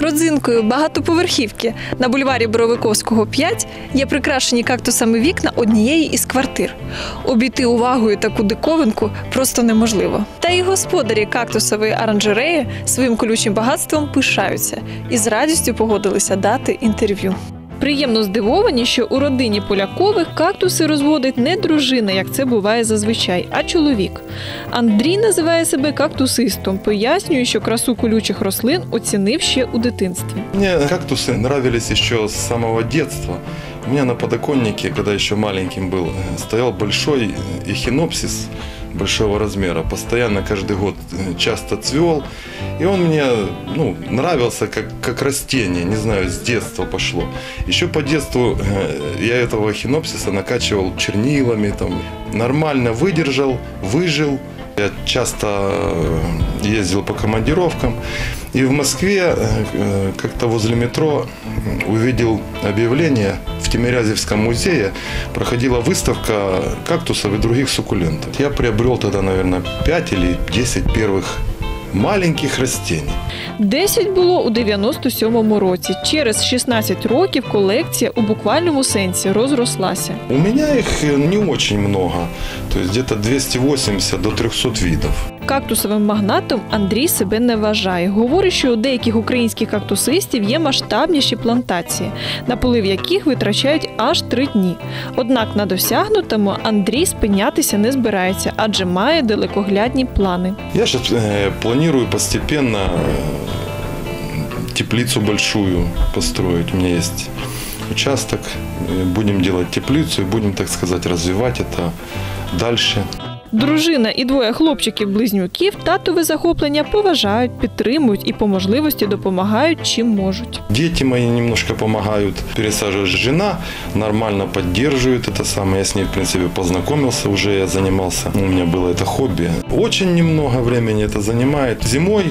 Родзинкою багатоповерхівки на бульварі Боровиковського 5 є прикрашені кактусами вікна однієї із квартир. Обійти увагою таку диковинку просто неможливо. Та і господарі кактусової оранжереї своїм колючим багатством пишаються і з радістю погодилися дати інтерв'ю Приємно здивовані, що у родині Полякових кактуси розводить не дружина, як це буває зазвичай, а чоловік. Андрій називає себе кактусистом, пояснює, що красу колючих рослин оцінив ще у дитинстві. Мне кактусы нравились еще с самого детства. У меня на подоконнике, когда еще маленьким был, стоял большой эхинопсис большого размера. Постоянно каждый год э, часто цвел. И он мне ну, нравился как, как растение, не знаю, с детства пошло. Еще по детству э, я этого эхинопсиса накачивал чернилами, там, нормально выдержал, выжил. Я часто э, ездил по командировкам. И в Москве э, э, как-то возле метро м, увидел объявление в Тимирязевском музее проходила выставка кактусов и других суккулентов. Я приобрел тогда, наверное, 5 или 10 первых маленьких растений. 10 було у 97-му році. Через 16 років колекція у буквальному сенсі розрослася. У мене их э, не очень много, тобто десь 280 до 300 видов Кактусовим магнатом Андрій себе не вважає. Говорить, що у деяких українських кактусистів є масштабніші плантації, на полив яких витрачають аж три дні. Однак на досягнутому Андрій спинятися не збирається, адже має далекоглядні плани. Я сейчас планирую постепенно э, теплицу большую построить. У меня есть участок. Э, Будем делать теплицу и будем, так сказать, развивать это дальше. Дружина і двоє хлопчиків-близнюків татове захоплення поважають, підтримують і по можливості допомагають чим можуть. Дети мои немножко помогают. Пересаживает жена, нормально поддерживает это самое. Я с ней, в принципе, познакомился уже, я занимался. У меня было это хобби. Очень немного времени это занимает. Зимой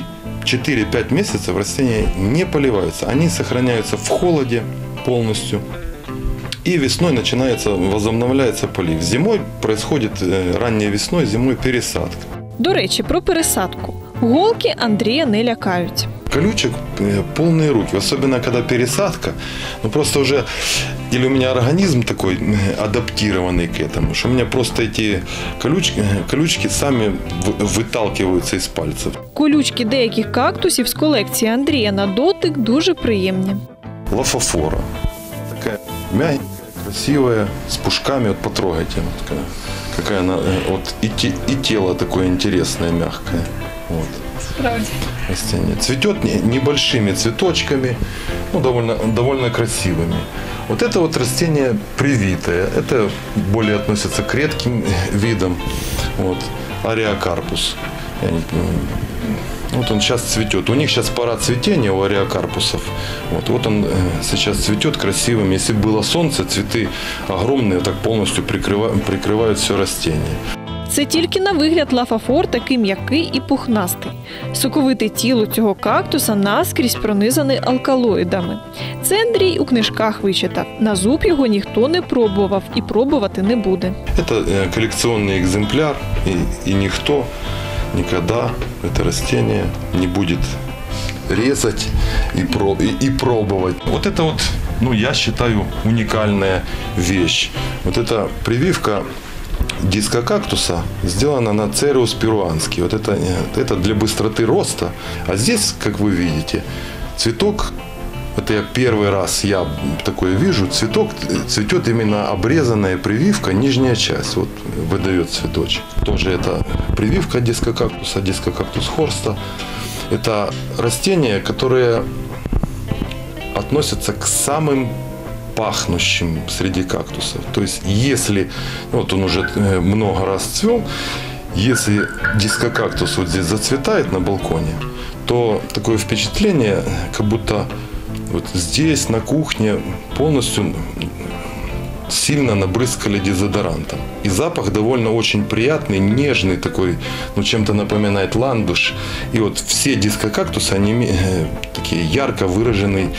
4-5 месяцев растения не поливаются. Они сохраняются в холоде полностью. И весной начинается, возобновляется полив. Зимой происходит, э, ранней весной, зимой пересадка. До речі, про пересадку. Голки Андрія не лякають. колючек э, полные руки, особенно когда пересадка. Ну просто уже или у меня организм такой э, адаптированный к этому, что у меня просто эти колючки, э, колючки сами вы- выталкиваются из пальцев. Колючки деяких кактусів з колекції Андрія на дотик дуже приємні. Лафофора. Такая мягенькая, Красивая, с пушками. Вот потрогайте. Вот такая, какая она. э, Вот и, те- и тело такое интересное, мягкое. Вот. растение. Цветет не- небольшими цветочками, ну, довольно, довольно красивыми. Вот это вот растение привитое. Это более относится к редким видам. Вот. Ариакарпус. Я не. Вот он сейчас цветет. У них сейчас пора цветения у ариакарпусов. Вот, вот он э, сейчас цветет красивыми. Если бы было солнце, цветы огромные, так полностью прикрыва- прикрывают все растение. Це тільки на вигляд лафафор такий м'який і пухнастий. Соковите тіло цього кактуса наскрізь пронизане алкалоїдами. Це Андрій у книжках вичитав. На зуб його ніхто не пробував і пробувати не буде. Это э, коллекционный экземпляр, и, и никто Никогда это растение не будет резать и, про, и, и пробовать. Вот это вот, ну, я считаю, уникальная вещь. Вот эта прививка диска кактуса сделана на цериус перуанский. Вот это, э, это для быстроты роста. А здесь, как вы видите, цветок это я первый раз я такое вижу. Цветок цветет именно обрезанная прививка, нижняя часть. Вот выдает цветочек. Тоже это прививка дискокактуса, дискокактус хорста. Это растения, которые относятся к самым пахнущим среди кактусов. То есть, если вот он уже э, много раз цвел, если дискокактус вот здесь зацветает на балконе, то такое впечатление, как будто вот здесь, на кухне, полностью сильно набрызгали дезодорантом. И запах довольно очень приятный, нежный такой, ну чем-то напоминает ландыш. И вот все дискокактусы, они э, такие ярко выраженный,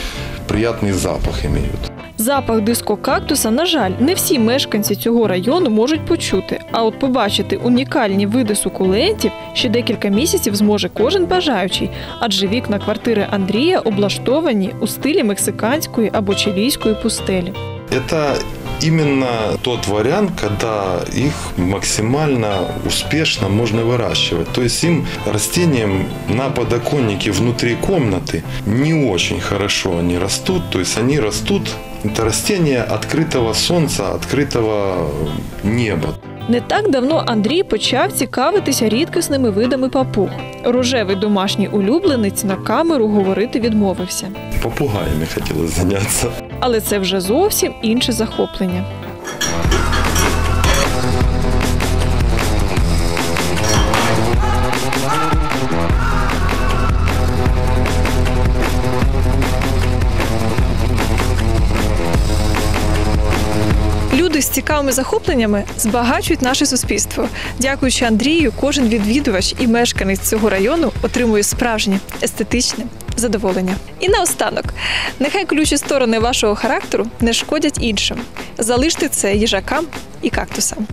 приятный запах имеют. Запах дискокактуса, на жаль, не всі мешканці цього району можуть почути. А от побачити унікальні види сукулентів ще декілька місяців зможе кожен бажаючий, адже вікна квартири Андрія облаштовані у стилі мексиканської або чилійської пустелі. Это именно тот вариант, когда их максимально успешно можно выращивать. То есть им растениям на подоконнике внутри комнаты не очень хорошо они растут. То есть они растут, это растения открытого солнца, открытого неба. Не так давно Андрій почав цікавитися рідкісними видами папуг. Рожевий домашній улюбленець на камеру говорити відмовився. Попугаями хотелось заняться. Але це вже зовсім інше захоплення. Люди з цікавими захопленнями збагачують наше суспільство. Дякуючи Андрію, кожен відвідувач і мешканець цього району отримує справжнє естетичне задоволення. І наостанок, нехай ключі сторони вашого характеру не шкодять іншим. Залиште це їжакам і кактусам.